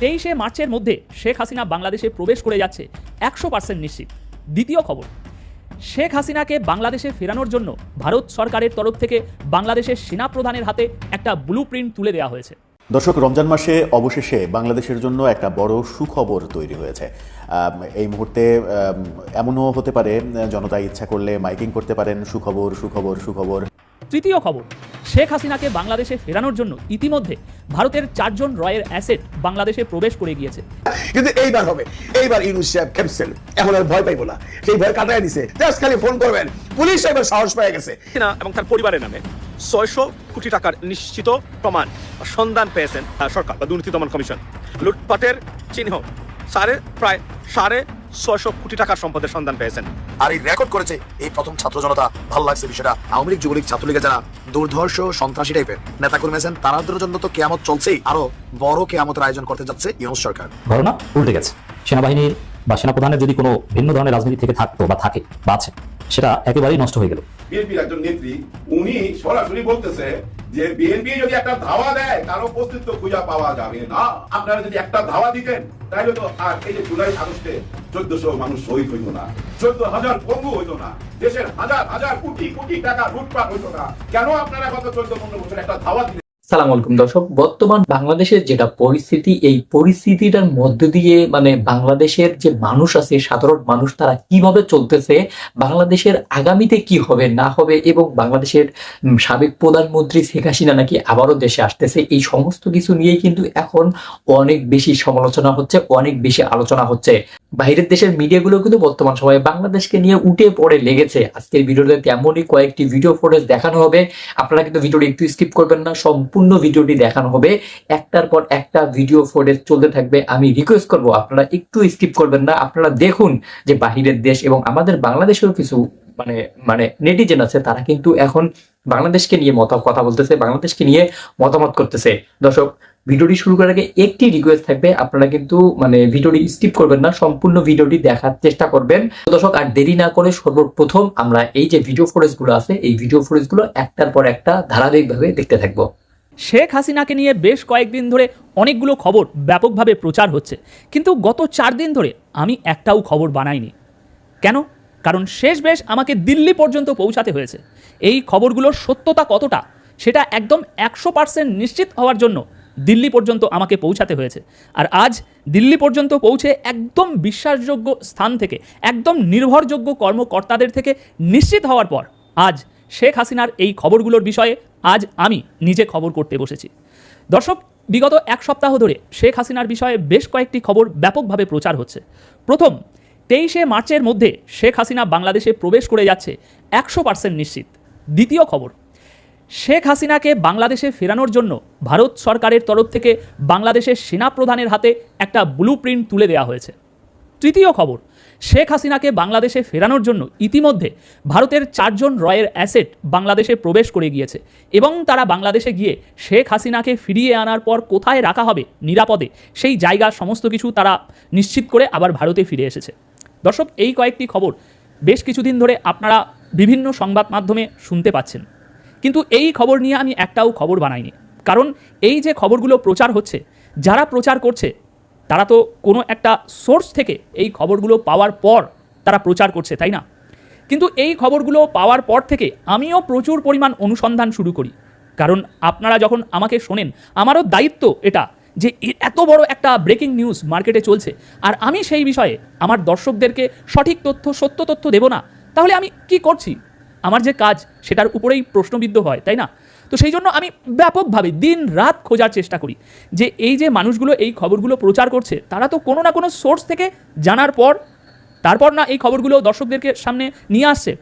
তেইশে মার্চের মধ্যে শেখ হাসিনা বাংলাদেশে প্রবেশ করে যাচ্ছে একশো পার্সেন্ট নিশ্চিত। দ্বিতীয় খবর, শেখ হাসিনাকে বাংলাদেশে ফেরানোর জন্য ভারত সরকারের তরফ থেকে বাংলাদেশের সেনাপ্রধানের হাতে একটা ব্লু তুলে দেওয়া হয়েছে। দর্শক, রমজান মাসে অবশেষে বাংলাদেশের জন্য একটা বড় সুখবর তৈরি হয়েছে। এই মুহূর্তে এমনও হতে পারে জনতা ইচ্ছা করলে মাইকিং করতে পারেন। সুখবর সুখবর সুখবর। তৃতীয় খবর শেখ হাসিনাকে বাংলাদেশে ফেরানোর জন্য ইতিমধ্যে ভারতের চারজন রয়ের অ্যাসেট বাংলাদেশে প্রবেশ করে গিয়েছে। কিন্তু এইবার হবে এইবার ইউনুস সাহেব ক্যাপসেল এখন আর ভয় পাইবো না সেই ভয় কাটায় দিছে। জাস্ট খালি ফোন করবেন পুলিশ এবার সাহস পেয়ে গেছে। হাসিনা এবং তার পরিবারের নামে ছয়শো কোটি টাকার নিশ্চিত প্রমাণ সন্ধান পেয়েছেন সরকার বা দুর্নীতি দমন কমিশন। লুটপাটের চিহ্ন সাড়ে প্রায় সাড়ে ছয়শো কোটি টাকার সম্পদের সন্ধান পেয়েছেন। আর এই রেকর্ড করেছে এই প্রথম ছাত্র জনতা। ভালো লাগছে বিষয়টা। আওয়ামী লীগ যুবলীগ ছাত্রলীগের যারা দুর্ধর্ষ সন্ত্রাসী টাইপের নেতা কর্মী আছেন তাদের জন্য তো কেয়ামত চলছেই। আরও বড় কেয়ামতের আয়োজন করতে যাচ্ছে ইউনুস সরকার। ঘটনা উল্টে গেছে। সেনাবাহিনীর বা সেনাপ্রধানের যদি কোনো ভিন্ন ধরনের রাজনীতি থেকে থাকতো বা থাকে বা আছে সেটা একেবারেই নষ্ট হয়ে গেল। বিএনপির একজন নেত্রী উনি সরাসরি বলতেছে যে বিএনপি যদি একটা ধাওয়া দেয়, তার অস্তিত্ব খুঁজে পাওয়া যাবে না। আপনারা যদি একটা ধাওয়া দিতেন, তাইলে তো আর এই যে জুলাই আগস্টে চোদ্দশো মানুষ শহীদ হইত না, চোদ্দ হাজার পঙ্গু হইত না, দেশের হাজার হাজার কোটি কোটি টাকা লুটপাট হইত না। কেন আপনারা গত চোদ্দ পনেরো বছর একটা ধাওয়া দিলেন? সালাম আলাইকুম, দর্শক। বর্তমান বাংলাদেশের যেটা পরিস্থিতি, এই পরিস্থিতিটার মধ্য দিয়ে মানে বাংলাদেশের যে মানুষ আছে, সাধারণ মানুষ, তারা কীভাবে চলতেছে, বাংলাদেশের আগামীতে কি হবে, না হবে, এবং বাংলাদেশের সাবেক প্রধানমন্ত্রী শেখ হাসিনা নাকি আবারও দেশে আসতেছে, এই সমস্ত কিছু নিয়েই কিন্তু এখন অনেক বেশি সমালোচনা হচ্ছে, অনেক বেশি আলোচনা হচ্ছে। বাইরের দেশের মিডিয়াগুলো কিন্তু বর্তমান সময়ে বাংলাদেশকে নিয়ে উঠে পড়ে লেগেছে। আজকের ভিডিওতে তেমনই কয়েকটি ভিডিও ফুটেজ দেখানো হবে। আপনারা কিন্তু ভিডিওটি একটু স্কিপ করবেন না, সম্পূর্ণ ভিডিওটি দেখানো হবে। একটার পর একটা ভিডিও ফুটেজ চলতে থাকবে। আমি রিকোয়েস্ট করব, আপনারা একটু স্কিপ করবেন না। আপনারা দেখুন যে বাহিরের দেশ এবং আমাদের বাংলাদেশেরও কিছু মানে মানে নেটিজেন আছে, তারা কিন্তু এখন বাংলাদেশকে নিয়ে মত কথা বলতেছে, বাংলাদেশকে নিয়ে মতামত করতেছে। দর্শক ভিডিওটি শুরু করার আগে একটি রিকোয়েস্ট থাকবে, আপনারা কিন্তু মানে ভিডিওটি স্কিপ করবেন না, সম্পূর্ণ ভিডিওটি দেখার চেষ্টা করবেন। দর্শক, আর দেরি না করে সর্বপ্রথম আমরা এই যে ভিডিও ফুটেজগুলো আছে, এই ভিডিও ফুটেজগুলো একটার পর একটা ধারাবাহিকভাবে দেখতে থাকব। শেখ হাসিনাকে নিয়ে বেশ কয়েকদিন ধরে অনেকগুলো খবর ব্যাপকভাবে প্রচার হচ্ছে। কিন্তু গত চার দিন ধরে আমি একটাও খবর বানাইনি। কেন? কারণ শেষ বেশ আমাকে দিল্লি পর্যন্ত পৌঁছাতে হয়েছে। এই খবরগুলোর সত্যতা কতটা, সেটা একদম একশো পার্সেন্ট নিশ্চিত হওয়ার জন্য দিল্লি পর্যন্ত আমাকে পৌঁছাতে হয়েছে। আর আজ দিল্লি পর্যন্ত পৌঁছে একদম বিশ্বাসযোগ্য স্থান থেকে, একদম নির্ভরযোগ্য কর্মকর্তাদের থেকে নিশ্চিত হওয়ার পর আজ শেখ হাসিনার এই খবরগুলোর বিষয়ে আজ আমি নিজে খবর করতে বসেছি। দর্শক, বিগত এক সপ্তাহ ধরে শেখ হাসিনার বিষয়ে বেশ কয়েকটি খবর ব্যাপকভাবে প্রচার হচ্ছে। প্রথম, তেইশে মার্চের মধ্যে শেখ হাসিনা বাংলাদেশে প্রবেশ করে যাচ্ছে একশো পার্সেন্ট নিশ্চিত। দ্বিতীয় খবর শেখ হাসিনাকে বাংলাদেশে ফেরানোর জন্য ভারত সরকারের তরফ থেকে বাংলাদেশের সেনাপ্রধানের হাতে একটা ব্লু প্রিন্ট তুলে দেওয়া হয়েছে। তৃতীয় খবর, শেখ হাসিনাকে বাংলাদেশে ফেরানোর জন্য ইতিমধ্যে ভারতের চারজন রয়ের অ্যাসেট বাংলাদেশে প্রবেশ করে গিয়েছে এবং তারা বাংলাদেশে গিয়ে শেখ হাসিনাকে ফিরিয়ে আনার পর কোথায় রাখা হবে নিরাপদে সেই জায়গা সমস্ত কিছু তারা নিশ্চিত করে আবার ভারতে ফিরে এসেছে। দর্শক, এই কয়েকটি খবর বেশ কিছুদিন ধরে আপনারা বিভিন্ন সংবাদ মাধ্যমে শুনতে পাচ্ছেন। কিন্তু এই খবর নিয়ে আমি একটাও খবর বানাইনি। কারণ এই যে খবরগুলো প্রচার হচ্ছে, যারা প্রচার করছে, তারা তো কোনো একটা সোর্স থেকে এই খবরগুলো পাওয়ার পর তারা প্রচার করছে, তাই না? কিন্তু এই খবরগুলো পাওয়ার পর থেকে আমিও প্রচুর পরিমাণ অনুসন্ধান শুরু করি। কারণ আপনারা যখন আমাকে শোনেন, আমারও দায়িত্ব এটা যে এত বড় একটা ব্রেকিং নিউজ মার্কেটে চলছে। আর আমি সেই বিষয়ে আমার দর্শকদেরকে সঠিক তথ্য, সত্য তথ্য দেব না। তাহলে আমি কি করছি? আমার যে কাজ সেটার উপরেই প্রশ্নবিদ্ধ হয়, তাই না? তো সেই জন্য আমি ব্যাপকভাবে দিন রাত খোঁজার চেষ্টা করি যে এই যে মানুষগুলো এই খবরগুলো প্রচার করছে, তারা তো কোনো না কোনো সোর্স থেকে জানার পর, তারপর না এই খবরগুলো দর্শকদেরকে সামনে নিয়ে আসছে।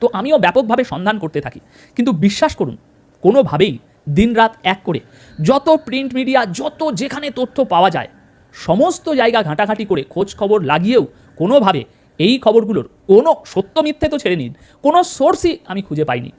তো আমিও ব্যাপকভাবে সন্ধান করতে থাকি। কিন্তু বিশ্বাস করুন, কোনোভাবেই দিনরাত এক করে যত প্রিন্ট মিডিয়া যত যেখানে তথ্য পাওয়া যায়, সমস্ত জায়গা ঘাঁটাঘাঁটি করে খোঁজ খবর লাগিয়েও কোনোভাবে এই খবরগুলোর কোনো সত্য মিথ্যে তো ছেড়ে নিন, কোনো সোর্সই আমি খুঁজে পাইনি।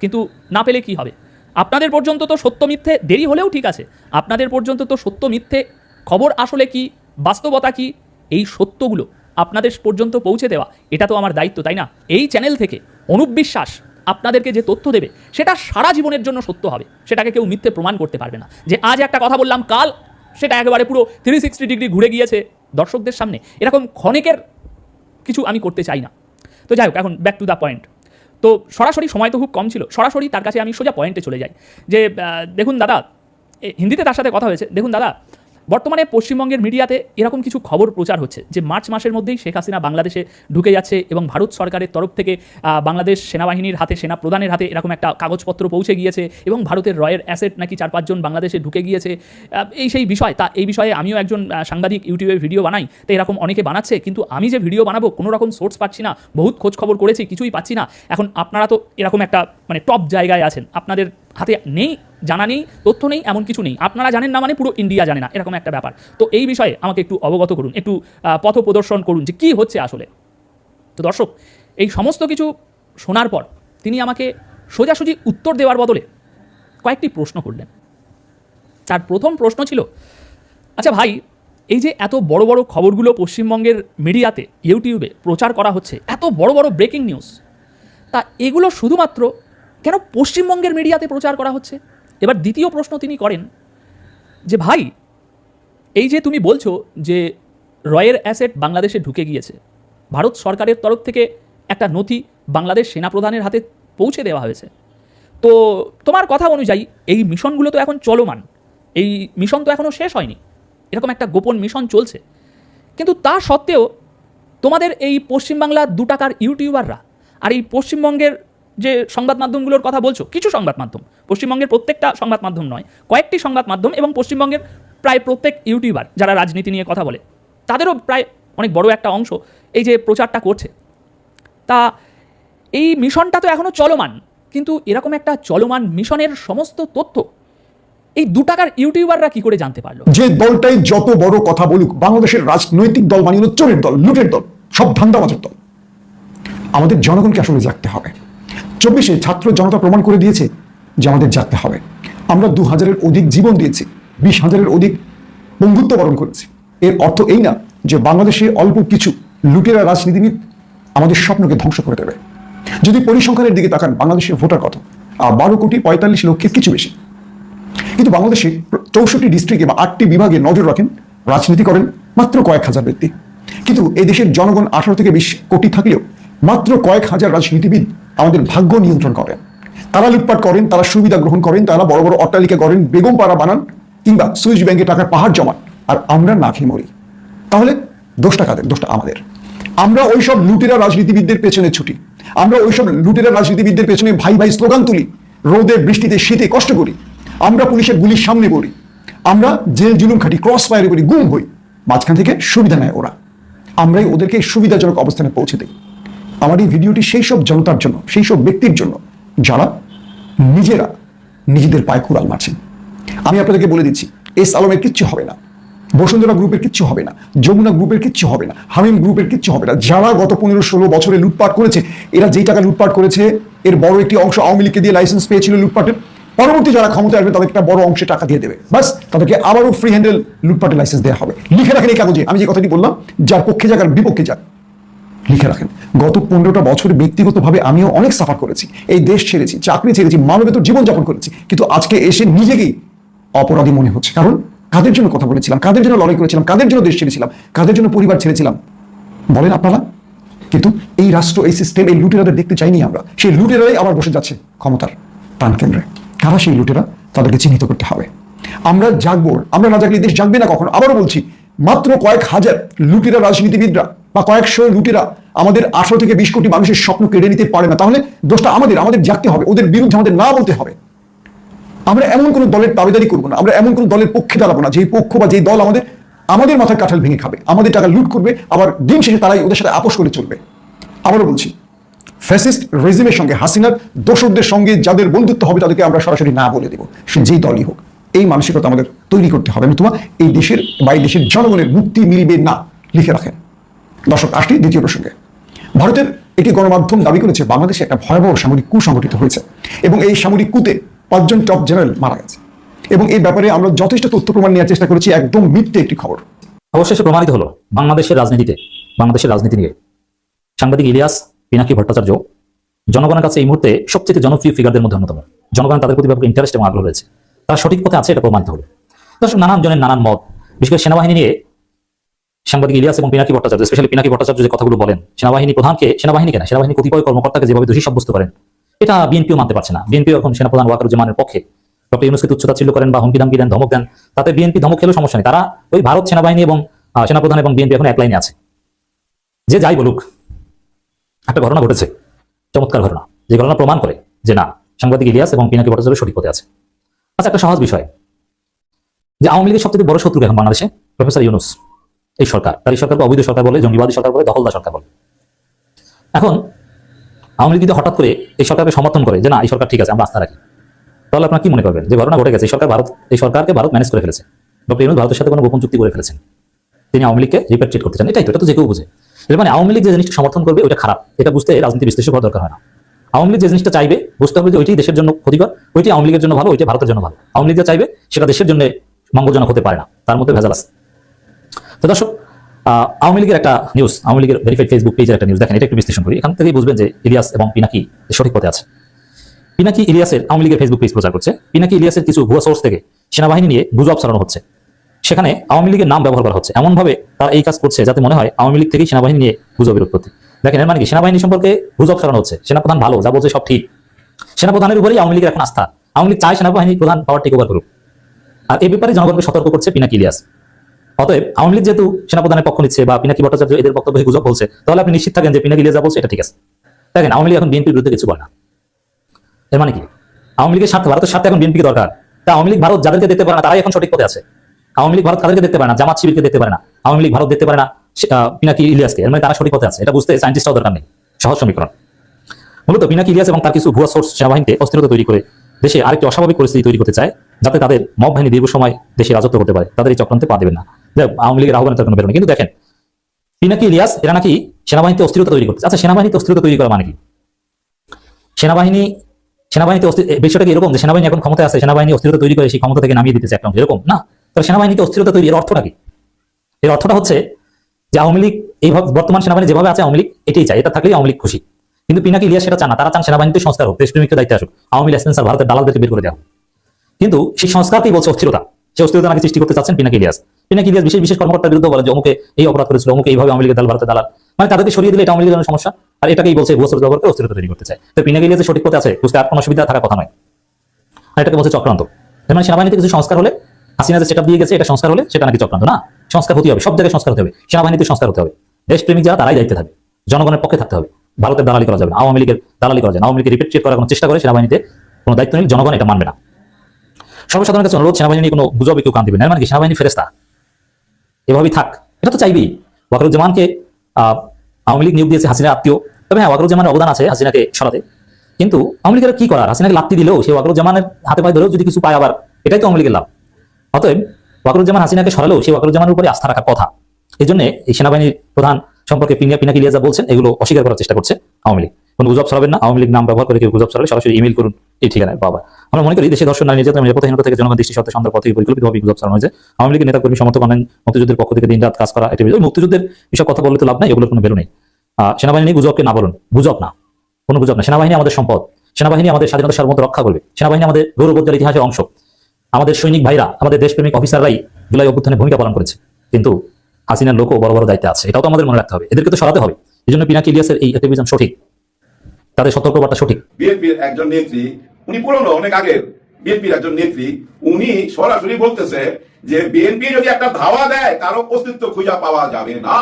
কিন্তু না পেলে কি হবে? আপনাদের পর্যন্ত তো সত্য মিথ্যে দেরি হলেও ঠিক আছে। আপনাদের পর্যন্ত তো সত্য মিথ্যে খবর আসলে কি, বাস্তবতা কি? এই সত্যগুলো আপনাদের পর্যন্ত পৌঁছে দেওয়া, এটা তো আমার দায়িত্ব, তাই না? এই চ্যানেল থেকে অনুবিশ্বাস আপনাদেরকে যে তথ্য দেবে, সেটা সারা জীবনের জন্য সত্য হবে। সেটাকে কেউ মিথ্যে প্রমাণ করতে পারবে না। যে আজ একটা কথা বললাম, কাল সেটা একেবারে পুরো থ্রি সিক্সটি ডিগ্রি ঘুরে গিয়েছে দর্শকদের সামনে। এরকম ক্ষণিকের কিছু আমি করতে চাই না। তো যাই হোক, এখন ব্যাক টু দ্য পয়েন্ট তো সরাসরি সময় তো খুব কম ছিল। সরাসরি তার কাছে আমি সোজা পয়েন্টে চলে যাই। যে দেখুন দাদা হিন্দিতে তার সাথে কথা হয়েছে। দেখুন দাদা বর্তমানে পশ্চিমবঙ্গের মিডিয়াতে এরকম কিছু খবর প্রচার হচ্ছে যে মার্চ মাসের মধ্যেই শেখ হাসিনা বাংলাদেশে ঢুকে যাচ্ছে এবং ভারত সরকারের তরফ থেকে বাংলাদেশ সেনাবাহিনীর হাতে সেনা প্রধানের হাতে এরকম একটা কাগজপত্র পৌঁছে গিয়েছে এবং ভারতের রয়ের অ্যাসেট নাকি চার পাঁচজন বাংলাদেশে ঢুকে গিয়েছে। এই সেই বিষয়, তা এই বিষয়ে আমিও একজন সাংবাদিক ইউটিউবে ভিডিও বানাই, তো এরকম অনেকে বানাচ্ছে, কিন্তু আমি যে ভিডিও বানাবো কোনো রকম সোর্স পাচ্ছি না, বহুত খোঁজ খবর করেছি, কিছুই পাচ্ছি না। এখন আপনারা তো এরকম একটা মানে টপ জায়গায় আছেন, আপনাদের হাতে নেই জানা নেই, তথ্য নেই, এমন কিছু নেই। আপনারা জানেন না মানে পুরো ইন্ডিয়া জানে না, এরকম একটা ব্যাপার। তো এই বিষয়ে আমাকে একটু অবগত করুন, একটু পথ প্রদর্শন করুন যে কী হচ্ছে আসলে। তো দর্শক, এই সমস্ত কিছু শোনার পর তিনি আমাকে সোজাসুজি উত্তর দেওয়ার বদলে কয়েকটি প্রশ্ন করলেন। তার প্রথম প্রশ্ন ছিল আচ্ছা ভাই, এই যে এত বড় বড় খবরগুলো পশ্চিমবঙ্গের মিডিয়াতে, ইউটিউবে প্রচার করা হচ্ছে, এত বড় বড় ব্রেকিং নিউজ, তা এগুলো শুধুমাত্র কেন পশ্চিমবঙ্গের মিডিয়াতে প্রচার করা হচ্ছে? এবার দ্বিতীয় প্রশ্ন তিনি করেন যে, ভাই, এই যে তুমি বলছো যে রয়ের অ্যাসেট বাংলাদেশে ঢুকে গিয়েছে, ভারত সরকারের তরফ থেকে একটা নথি বাংলাদেশ সেনাপ্রধানের হাতে পৌঁছে দেওয়া হয়েছে। তো তোমার কথা অনুযায়ী এই মিশনগুলো তো এখন চলমান, এই মিশন তো এখনও শেষ হয়নি, এরকম একটা গোপন মিশন চলছে। কিন্তু তা সত্ত্বেও তোমাদের এই পশ্চিমবাংলার দু টাকার ইউটিউবাররা আর এই পশ্চিমবঙ্গের যে সংবাদ মাধ্যমগুলোর কথা বলছো, কিছু সংবাদ মাধ্যম পশ্চিমবঙ্গের প্রত্যেকটা সংবাদ মাধ্যম নয়, কয়েকটি সংবাদ মাধ্যম এবং পশ্চিমবঙ্গের প্রায় প্রত্যেক ইউটিউবার যারা রাজনীতি নিয়ে কথা বলে, তাদেরও প্রায় অনেক বড় একটা অংশ এই যে প্রচারটা করছে। তা এই মিশনটা তো এখনও চলমান, কিন্তু এরকম একটা চলমান মিশনের সমস্ত তথ্য এই দু টাকার ইউটিউবাররা কি করে জানতে পারল? যে দলটাই যত বড় কথা বলুক, বাংলাদেশের রাজনৈতিক দল মানে হলো চোরের দল, লুটের দল, সব ধান্দাবাজের দল। আমাদের জনগণকে আসলে জাগতে হবে। চব্বিশে ছাত্র জনতা প্রমাণ করে দিয়েছে যে আমাদের জাগতে হবে। আমরা দু হাজারের অধিক জীবন দিয়েছি, বিশ হাজারের অধিক বন্ধুত্ব বরণ করেছি। এর অর্থ এই না যে বাংলাদেশে অল্প কিছু লুটেরা রাজনীতিবিদ আমাদের স্বপ্নকে ধ্বংস করে দেবে। যদি পরিসংখ্যানের দিকে তাকান, বাংলাদেশের ভোটার কত? বারো কোটি পঁয়তাল্লিশ লক্ষের কিছু বেশি। কিন্তু বাংলাদেশে চৌষট্টি ডিস্ট্রিক্টে বা আটটি বিভাগে নজর রাখেন, রাজনীতি করেন মাত্র কয়েক হাজার ব্যক্তি। কিন্তু দেশের জনগণ আঠারো থেকে বিশ কোটি থাকলেও মাত্র কয়েক হাজার রাজনীতিবিদ আমাদের ভাগ্য নিয়ন্ত্রণ করেন। তারা লুটপাট করেন, তারা সুবিধা গ্রহণ করেন, তারা বড় বড় অট্টালিকা করেন বেগম পাড়া বানান কিংবা সুইচ ব্যাংকে টাকার পাহাড় জমান। আর আমরা না খেয়ে মরি। তাহলে দোষটা কাদের? দোষটা আমাদের। আমরা ওইসব লুটেরা রাজনীতিবিদদের পেছনে ছুটি। আমরা ওইসব লুটেরা রাজনীতিবিদদের পেছনে ভাই ভাই স্লোগান তুলি। রোদে, বৃষ্টিতে, শীতে কষ্ট করি। আমরা পুলিশের গুলির সামনে পড়ি। আমরা জেল, জুলুম খাটি, ক্রস ফায়ারে করি গুম হই। মাঝখান থেকে সুবিধা নেয় ওরা। আমরাই ওদেরকে সুবিধাজনক অবস্থানে পৌঁছে দিই। আমার এই ভিডিওটি সেই সব জনতার জন্য সেই সব ব্যক্তির জন্য, যারা নিজেরা নিজেদের পায়ে কুড়াল মারছেন। আমি আপনাদেরকে বলে দিচ্ছি, এস আলমের কিচ্ছু হবে না, বসুন্ধরা গ্রুপের কিচ্ছু হবে না, যমুনা গ্রুপের কিচ্ছু হবে না, হামিম গ্রুপের কিচ্ছু হবে না। যারা গত পনেরো ষোলো বছরে লুটপাট করেছে, এরা যেই টাকা লুটপাট করেছে, এর বড় একটি অংশ আওয়ামী লীগকে দিয়ে লাইসেন্স পেয়েছিল লুটপাটের। পরবর্তী যারা ক্ষমতা আসবে, তাদেরকে একটা বড় অংশে টাকা দিয়ে দেবে। বাস তাদেরকে আবারও ফ্রি হ্যান্ডেল লুটপাটের লাইসেন্স দেওয়া হবে। লিখে রাখেন এই কাগজে, আমি যে কথাটি বললাম, যার পক্ষে যাক আর বিপক্ষে যাক। লিখে রাখেন। গত পনেরোটা বছর ব্যক্তিগতভাবে আমিও অনেক সাফার করেছি। এই দেশ ছেড়েছি, চাকরি ছেড়েছি, মানবেতর জীবনযাপন করেছি। কিন্তু আজকে এসে নিজেকেই অপরাধী মনে হচ্ছে। কারণ কাদের জন্য কথা বলেছিলাম, কাদের জন্য লড়াই করেছিলাম, কাদের জন্য দেশ ছেড়েছিলাম, কাদের জন্য পরিবার ছেড়েছিলাম? বলেন আপনারা। কিন্তু এই রাষ্ট্র, এই সিস্টেম এই লুটেরাদের দেখতে চাইনি আমরা। সেই লুটেরাই আবার বসে যাচ্ছে ক্ষমতার প্রাণকেন্দ্রে কারা সেই লুটেরা? তাদেরকে চিহ্নিত করতে হবে। আমরা জাগবো, আমরা না জাগলে দেশ জাগবে না কখনো? আবারও বলছি, মাত্র কয়েক হাজার লুটেরা রাজনীতিবিদরা বা কয়েকশো লুটেরা আমাদের আঠারো থেকে বিশ কোটি মানুষের স্বপ্ন কেড়ে নিতে পারে না, তাহলে দোষটা আমাদের আমাদের জাগতে হবে, ওদের বিরুদ্ধে আমাদের না বলতে হবে। আমরা এমন কোনো দলের দাবিদারি করব না, আমরা এমন কোনো দলের পক্ষে দাঁড়াবো না, যেই পক্ষ বা যেই দল আমাদের আমাদের মাথার কাঁঠাল ভেঙে খাবে, আমাদের টাকা লুট করবে, আবার দিন শেষে তারাই ওদের সাথে আপোষ করে চলবে। আবারও বলছি ফ্যাসিস্ট রেজিমের সঙ্গে হাসিনার দোসরদের সঙ্গে যাদের বন্ধুত্ব হবে তাদেরকে আমরা সরাসরি না বলে দেবো, সে যেই দলই হোক। এই মানসিকতা আমাদের তৈরি করতে হবে। নতুবা এই দেশের বা এই দেশের জনগণের মুক্তি মিলবে না, লিখে রাখেন। দর্শক, আসছি দ্বিতীয় প্রসঙ্গে। ভারতের একটি গণমাধ্যম দাবি করেছে, বাংলাদেশে একটা ভয়াবহ সামরিক কু সংগঠিত হয়েছে এবং এই সামরিক কুতে পাঁচজন টপ জেনারেল মারা গেছে। এবং এই ব্যাপারে আমরা যথেষ্ট তথ্য প্রমাণ নেওয়ার চেষ্টা করেছি, একদম মিথ্যে একটি খবর। অবশেষে প্রমাণিত হলো, বাংলাদেশের রাজনীতিতে, বাংলাদেশের রাজনীতি নিয়ে। সাংবাদিক ইলিয়াস, পিনাকি ভট্টাচার্য, জনগণের কাছে এই মুহূর্তে সবচেয়ে জনপ্রিয় ফিগারদের মধ্যে অন্যতম। জনগণ তাদের প্রতি ব্যাপক ইন্টারেস্ট এবং আগ্রহ রয়েছে। তারা সঠিক পথে আছে এটা প্রমাণিত হলো। দর্শক, নানান জনের নানান মত, বিশেষ করে সেনাবাহিনী নিয়ে সাংবাদিক ইলিয়াস এবং পিনাকি ভট্টাচার্য স্পেশালি পিনাকি ভট্টাচার্য যে কথাগুলো বলেন, সেনাবাহিনী প্রধানকে সেনাবাহিনী কেনা সেনাবাহিনী কতিপয় কর্মকর্তাকে যেভাবে দোষী সাব্যস্ত করেন, এটা বিএনপিও মানতে পারছে না। বিএনপিও এখন সেনাপ্রধান ওয়াকারুজ্জামানের পক্ষে। ডক্টর ইউনুসকে তুচ্ছতাচ্ছিল্য করেন বা হুমকি দামকি দেন, ধমক দেন, তাতে বিএনপি ধমক খেলেও সমস্যা নেই। তারা ওই ভারত সেনাবাহিনী এবং সেনাপ্রধান এবং বিএনপি এখন এক লাইনে আছে। যে যাই বলুক, একটা ঘটনা ঘটেছে, চমৎকার ঘটনা। যে ঘটনা প্রমাণ করে যে না, সাংবাদিক ইলিয়াস এবং পিনাকি ভট্টাচার্য সঠিক পথে আছে। আচ্ছা একটা সহজ বিষয়। যে আওয়ামী লীগের সবচেয়ে বড় শত্রু এখন বাংলাদেশে? প্রফেসর ইউনুস। এই সরকার। তার এই সরকারকে অবৈধ সরকার বলে, জঙ্গিবাদী সরকার বলে, দখলদার সরকার বলে। এখন আওয়ামী লীগ যদি হঠাৎ করে এই সরকারকে সমর্থন করে যে, না, এই সরকার ঠিক আছে, আমরা আস্থা রাখি, তাহলে আপনারা কি মনে করবেন? যে ঘটনা ঘটে গেছে, এই সরকার ভারত, এই সরকারকে ভারত ম্যানেজ করে ফেলেছে। ডক্টর ইউনুস ভারতের সাথে কোনো গোপন চুক্তি করে ফেলেছেন। তিনি আওয়ামী লীগকে রিপেট্রিট করতে চান। এটাই তো, এটা তো যে কেউ বুঝে। এর মানে আওয়ামী লীগ যে জিনিসটা সমর্থন করবে ওইটা খারাপ। এটা বুঝতে রাজনীতি বিশ্লেষণ করা দরকার হয় না। আওয়ামী লীগ যে জিনিসটা চাইবে, বুঝতে হবে যে ওইটি দেশের জন্য ক্ষতিকর ওইটি আওয়ামী লীগের জন্য ভালো ওইটি ভারতের জন্য ভালো। আওয়ামী লীগ যা চাইবে, সেটা দেশের জন্য মঙ্গলজনক হতে পারে না। তার মধ্যে ভেজাল আছে। তো দর্শক আওয়ামী লীগের একটা নিউজ আওয়ামী লীগের ভেরিফাইড ফেসবুক পেজের একটা নিউজ দেখেন, এটা একটু বিশ্লেষণ করি। এখান থেকেই বুঝবেন যে ইলিয়াস এবং পিনাকি সঠিক পথে আছে। পিনাকি ইলিয়াসের আওয়ামী লীগের ফেসবুক পেজ প্রচার করছে। পিনাকি ইলিয়াসের কিছু ভুয়া সোর্স থেকে সেনাবাহিনী নিয়ে গুজব ছড়ানো হচ্ছে। সেখানে আওয়ামী লীগের নাম ব্যবহার করা হচ্ছে। এমনভাবে তারা এই কাজ করছে যাতে মনে হয় আওয়ামী লীগ থেকেই সেনাবাহিনী নিয়ে গুজবের উৎপত্তি দেখেন, এর মানে কি? সেনাবাহিনী সম্পর্কে গুজব ছড়ানো হচ্ছে। সেনাপ্রধান ভালো, যা বলছে সব ঠিক। সেনাপ্রধানের উপরেই আওয়ামী লীগের এখন আস্থা। আওয়ামী লীগ চায় সেনাবাহিনী প্রধান পাওয়ার টেক ওভার করুক। আর এই ব্যাপারে জনগণকে সতর্ক করছে পিনাকি ইলিয়াস। অতএব আওয়ামী লীগ যেহেতু সেনাপ্রধানের পক্ষ নিচ্ছে বা পিনাকি ভট্টাচার্য এদের বক্তব্যে গুজব বলছে, তাহলে আপনি নিশ্চিত থাকেন যে পিনাকি ইলিয়াস যা বলছে, এটা ঠিক আছে। দেখেন, আওয়ামী লীগ এখন বিএনপির বিরুদ্ধে কিছু বলে না। এর মানে কি? আওয়ামী লীগের স্বার্থ, ভারতের স্বার্থে এখন বিএনপিকে দরকার। তা আওয়ামী লীগ ভারত যাদেরকে দেখতে পারে না, তারাই এখন সঠিক পথে আছে। আওয়ামী লীগ ভারত তাদেরকে দেখতে পারে না, জামাত শিবিরকে দেখতে পারে না, আওয়ামী লীগ ভারত দেখতে পারে না পিনাকি ইলিয়াসকে। এর মানে তারা সঠিক পথে আছে, এটা বুঝতে সাইন্টিস্টরাও দরকার নেই, সহজ সমীকরণ। মূলত পিনাকি ইলিয়াস এবং তার কিছু ভুয়া সোর্স সেনাবাহিনীতে অস্থিরতা তৈরি করে দেশে আরেকটি অস্বাভাবিক পরিস্থিতি তৈরি করতে চায়, যাতে তাদের মব বাহিনী দীর্ঘ সময় দেশে রাজত্ব করতে পারে, তাদের এই চক্রান্তে পা দেবেন না। আওয়ামী লীগের কোনো কিন্তু দেখেন পিনাকি ইলিয়াস এরা নাকি সেনাবাহিনীতে অস্থিরতা তৈরি আচ্ছা সেনাবাহিনীতে অস্থিরতা তৈরি করা মানে কি? সেনাবাহিনী সেনাবাহিনীতে বিষয়টা কি এরকম যে সেনাবাহিনী এখন আছে সেনাবাহিনী অস্থিরতা তৈরি করে সেই ক্ষমতা থেকে নামিয়ে দিতেছে অংশ, এরকম? না। তাহলে সেনাবাহিনীতে অস্থিরতা তৈরি এর অর্থটা কি? এর অর্থটা হচ্ছে যে আওয়ামী লীগ এইভাবে বর্তমান সেনাবাহিনী যেভাবে আছে আওয়ামী লীগ এটাই চাই এটা থাকলেই আওয়ামী লীগ খুশি। কিন্তু পিনাকি ইলিয়াস সেটা চান না। তারা চান সেনাবাহিনীতে সংস্কার হোক দেশপ্রেমিকের দায়িত্বে আসুক। আওয়ামী লাইসেন্স আর ভারতের দালালদেরকে বের করে দেওয়া কিন্তু সেই সংস্কারকেই বলছে অস্থিরতা। সেই অস্থিরতা নাকি সৃষ্টি করতে চাচ্ছেন পিনাকি ইলিয়াস। পিনাকি ইলিয়াস বিশেষ বিশেষ কর্মকর্তার বিরুদ্ধে বলে যে অমুকে এই অপরাধ করেছিল, অমুকে এইভাবে আওয়ামী লীগের দাল ভারতের দালাল। মানে তাদেরকে সরিয়ে দিলে এটা আওয়ামী লীগের সমস্যা। আর এটাকেই বলছে ভুয়া ব্যবহার করে অস্থিরতা তৈরি করতে চায়। তো পিনাকি ইলিয়াসের সঠিক পথে আছে, বুঝতে আর কোনো অসুবিধা থাকার কথা নয়। আর এটাকে বলছে চক্রান্ত। মানে সেনাবাহিনীতে কিছু সংস্কার হলে, হাসিনা যে সেটা দিয়ে গেছে, এটা সংস্কার হলে সেটা নাকি চক্রান্ত। না, সংস্কার হতে হবে, সব জায়গায় সংস্কার হতে হবে, সেনাবাহিনীতে সংস্কার হতে হবে। দেশপ্রেমিক যারা, তারাই দায়িত্বে থাকবে জনগণের পক্ষে থাকতে হবে। ভারতের দালালি করা যাবে আওয়ামী লীগের দালালি করা না। আওয়ামী লীগের রিপেট্রিয়েট করার কোনো চেষ্টা করে সেনাবাহিনীতে কোনো দায়িত্ব নিলে জনগণ এটা মানবে না। সর্বসাধারণের কাছে অনুরোধ, সেনাবাহিনী কোনো গুজবে কেউ কান দিবে না। মানে কি? সেনাবাহিনী ফেরেস্তা এভাবেই থাক। এটা তো চাইবেই। ওয়াকারুজ্জামানকে আওয়ামী লীগ নিয়োগ দিয়েছে হাসিনা আত্মীয়। তবে হ্যাঁ ওয়াকারুজ্জামানের অবদান আছে হাসিনাকে সরাতে। কিন্তু আওয়ামী লীগের কি করার? হাসিনাকে লাত্তি দিলেও সে ওয়াকারুজ্জামানের হাতে পায়ে ধরেও যদি কিছু পায় আবার, এটাই তো আওয়ামী লীগের লাভ। অতএব ওয়াকারুজ্জামান হাসিনাকে সরালেও সেই ওয়াকারুজ্জামানের উপরে আস্থা রাখার কথা। এই জন্য এই সেনাবাহিনীর প্রধান সম্পর্কে পিনিয়া পিনাকি লিয়াজা বলছেন, এগুলো অস্বীকার করার চেষ্টা করছে আওয়ামী লীগ। কোনো গুজব ছড়াবেন না, আওয়ামী লীগ নাম ব্যবহার করে কেউ গুজব ছড়ালে সরাসরি ইমেল করুন এই ঠিকানায়, বাবা। আমরা মনে করি দেশে দর্শন নারী নির্যাতন নিরাপত্তাহীনতা থেকে জনগণ দৃষ্টি সত্ত্বে সন্দেহ পথে পরিকল্পিতভাবে গুজব ছড়ানো হয়েছে। আওয়ামী লীগের নেতা কর্মী সমর্থক অনেক মুক্তিযুদ্ধের পক্ষ থেকে দিন রাত কাজ করা এটা। ওই মুক্তিযুদ্ধের এসব কথা বললে তো লাভ নাই, এগুলোর কোনো বেরো নেই। সেনাবাহিনী গুজবকে না বলুন, গুজব না। কোনো গুজব না। সেনাবাহিনী আমাদের সম্পদ। সেনাবাহিনী আমাদের স্বাধীনতা সার্বভৌমত্ব রক্ষা করবে। সেনাবাহিনী আমাদের গৌরবোজ্জ্বল ইতিহাসের অংশ। আমাদের সৈনিক ভাইরা, আমাদের দেশপ্রেমিক অফিসাররাই জুলাই অভ্যুত্থানে ভূমিকা পালন করেছে। কিন্তু হাসিনার লোকও বড় বড় দায়িত্বে আছে। এটাও তো আমাদের মনে রাখতে হবে। এদেরকে তো সরাতে হবে। এই জন্য পিনাকি ইলিয়াসের এই অ্যাক্টিভিজম সঠিক। তাদের সতর্কবার্তা সঠিক। বিএনপির একজন নেত্রী, উনি পুরনো, অনেক আগের। বিএনপির একজন নেত্রী, উনি সরাসরি বলতেছে যে বিএনপি যদি একটা ধাওয়া দেয়, তারও অস্তিত্ব খুঁজে পাওয়া যাবে না।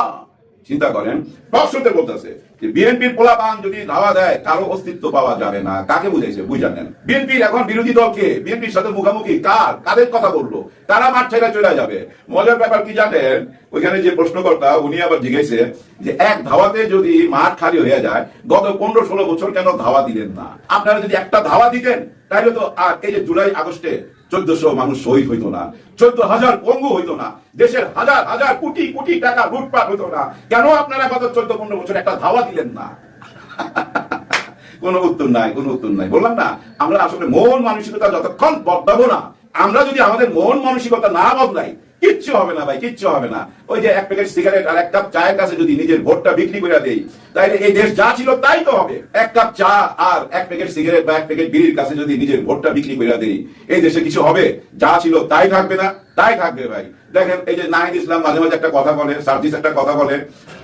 চিন্তা করেন টক শুনতে বলতেছে যে বিএনপির পোলাপান যদি ধাওয়া দেয়, কারও অস্তিত্ব পাওয়া যাবে না। কাকে বুঝাইছে? নেন বিএনপির এখন বিরোধী দলকে বিএনপির সাথে কার? কাদের কথা বলল? তারা মাঠ ছেড়ে চলে যাবে। মজার ব্যাপার কি জানেন? ওইখানে যে প্রশ্নকর্তা, উনি আবার জিজ্ঞেসে যে এক ধাওয়াতে যদি মাঠ খালি হয়ে যায়, গত পনেরো ষোলো বছর কেন ধাওয়া দিলেন না? আপনারা যদি একটা ধাওয়া দিতেন, তাহলে তো, আর এই যে জুলাই আগস্টে চোদ্দশো মানুষ শহীদ হইতো না চোদ্দ হাজার পঙ্গু হইতো না, দেশের হাজার হাজার কোটি কোটি টাকা লুটপাট হইতো না। কেন আপনারা গত চোদ্দ, পনেরো বছর একটা ধাওয়া দিলেন না? কোনো উত্তর নাই, কোনো উত্তর নাই। বললাম না, আমরা আসলে মন মানসিকতা যতক্ষণ বদলাবো না, আমরা যদি আমাদের মন মানসিকতা না বদলাই কিচ্ছু হবে না ভাই, কিচ্ছু হবে না। ওই যে এক প্যাকেট সিগারেট আর এক কাপ চায়ের কাছে যদি নিজের ভোটটা বিক্রি করে দেই, তাইলে এই দেশ যা ছিল তাই তো হবে। এক কাপ চা আর এক প্যাকেট সিগারেট বা এক প্যাকেট বিড়ির কাছে যদি নিজের ভোটটা বিক্রি করে দেই, এই দেশে কিছু হবে? যা ছিল তাই থাকবে না? তাই থাকবে ভাই। দেখেন এই যে নাহিদ ইসলাম মাঝে মাঝে একটা কথা বলে, সার্জিস একটা কথা বলে,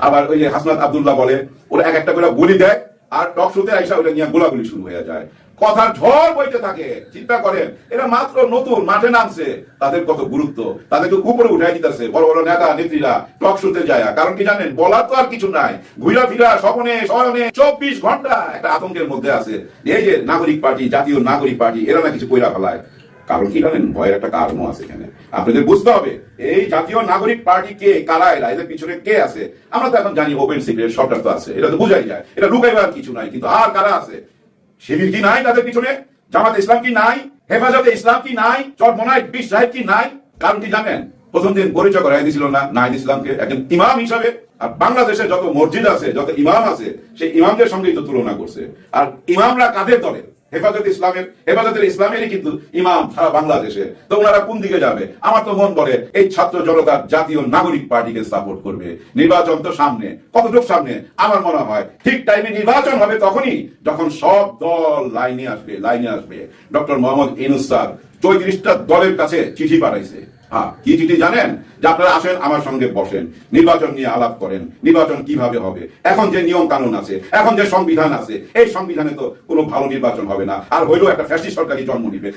আবার ওই যে হাসনাত আব্দুল্লাহ বলে, ওরা এক একটা করে গুলি দেয়, আর টক শুতে আইসা ওটা নিয়ে গোলাগুলি শুরু হয়ে যায়। কথার ঝড় বইতে থাকে। চিন্তা করেন, এরা মাত্র নতুন, মাঠে নামছে। তাদের কত গুরুত্ব? তাদেরকে উপরে উঠাই দিতেছে। বড় বড় নেতা, নেত্রীরা টক শুতে যায়। কারণ কি জানেন? বলার তো আর কিছু নাই। ঘুরা ফিরা, স্বপনে শয়নে চব্বিশ ঘণ্টা একটা আতঙ্কের মধ্যে আছে। এই যে নাগরিক পার্টি, জাতীয় নাগরিক পার্টি, এরা না কিছু কইরা ফেলায়। কারণ কি জানেন? ভয়ের একটা কারণও আছে এখানে। আপনাদের বুঝতে হবে, এই জাতীয় নাগরিক পার্টি কে, কারা এরা? এদের পিছনে কে আছে? আমরা তো এখন জানি, ওপেন সিক্রেট, সরকার তো আছে। এটা তো বোঝাই যায়। এটা লুকাইবার কিছু নাই। কিন্তু আর কারা আছে? শিবির কি নাই তাদের পিছনে? জামাত ইসলাম কি নাই? হেফাজতে ইসলাম কি নাই? চরমনায় বিশ সাহেব কি নাই? কারণ কি জানেন? প্রথম দিন পরিচয় করাই দিছিল না নাহিদ ইসলামকে একজন ইমাম হিসাবে। আর বাংলাদেশে যত মসজিদ আছে, যত ইমাম আছে, সেই ইমামদের সঙ্গেই তো তুলনা করছে। আর ইমামরা কাদের দলে? হেফাজত ইসলামের, হেফাজতের ইসলামেরই কিন্তু ইমাম সারা বাংলাদেশে। তো ওনারা কোন দিকে যাবে? আমার তো মন বলে এই ছাত্র জনতার জাতীয় নাগরিক পার্টিকে সাপোর্ট করবে। নির্বাচন তো সামনে, কতটুক সামনে? আমার মনে হয় ঠিক টাইমে নির্বাচন হবে তখনই যখন সব দল লাইনে আসবে লাইনে আসবে। ডক্টর মোহাম্মদ ইনুস স্যার চৌত্রিশটা দলের কাছে চিঠি পাঠাইছে। হ্যাঁ কি চিঠি জানেন? যে আপনারা আসেন, আমার সঙ্গে বসেন, নির্বাচন নিয়ে আলাপ করেন, নির্বাচন কীভাবে হবে? এখন যে নিয়ম কানুন আছে, এখন যে সংবিধান আছে, এই সংবিধানে তো কোনো ভালো নির্বাচন হবে না। আর হইলেও একটা সরকারই জন্ম নিবে।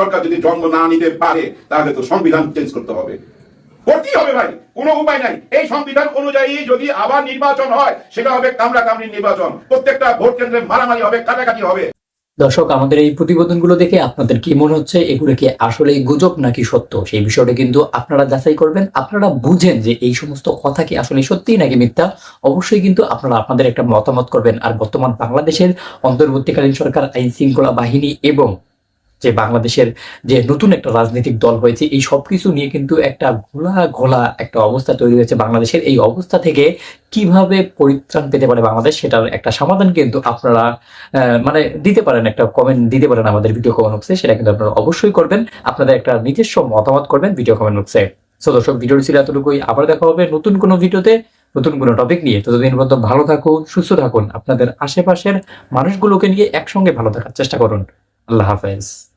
সরকার যদি জন্ম না নিতে পারে, তাহলে তো সংবিধান চেঞ্জ করতে হবে। করতেই হবে ভাই? কোনো উপায় নাই। এই সংবিধান অনুযায়ী যদি আবার নির্বাচন হয়, সেটা হবে কামড়ি নির্বাচন। প্রত্যেকটা ভোট কেন্দ্রে মারামারি হবে, কাটাকাটি হবে। দর্শক, আমাদের এই প্রতিবেদনগুলো দেখে আপনাদের কি মনে হচ্ছে? এগুলো কি আসলে গুজব নাকি সত্য? সেই বিষয়টা কিন্তু আপনারা যাচাই করবেন। আপনারা বুঝেন যে এই সমস্ত কথা কি আসলে সত্যি নাকি মিথ্যা। অবশ্যই কিন্তু আপনারা আপনাদের একটা মতামত করবেন। আর বর্তমান বাংলাদেশের অন্তর্বর্তীকালীন সরকার আইন শৃঙ্খলা বাহিনী এবং যে বাংলাদেশের যে নতুন একটা রাজনৈতিক দল হয়েছে, এই সবকিছু নিয়ে কিন্তু একটা ঘোলা ঘোলা একটা অবস্থা তৈরি হয়েছে বাংলাদেশের। এই অবস্থা থেকে কীভাবে পরিত্রাণ পেতে পারে বাংলাদেশ, সেটার একটা সমাধান কিন্তু আপনারা মানে দিতে পারেন, একটা কমেন্ট দিতে পারেন আমাদের ভিডিও কমেন্ট বক্সে সেটা কিন্তু আপনারা অবশ্যই করবেন। আপনাদের একটা নিজস্ব মতামত করবেন ভিডিও কমেন্ট বক্সে সো দর্শক, ভিডিওটি ছিল এতটুকুই। আবার দেখা হবে নতুন কোনো ভিডিওতে, নতুন কোনো টপিক নিয়ে। ততদিন পর্যন্ত ভালো থাকুন, সুস্থ থাকুন। আপনাদের আশেপাশের মানুষগুলোকে নিয়ে একসঙ্গে ভালো থাকার চেষ্টা করুন। আল্লাহ হাফেজ।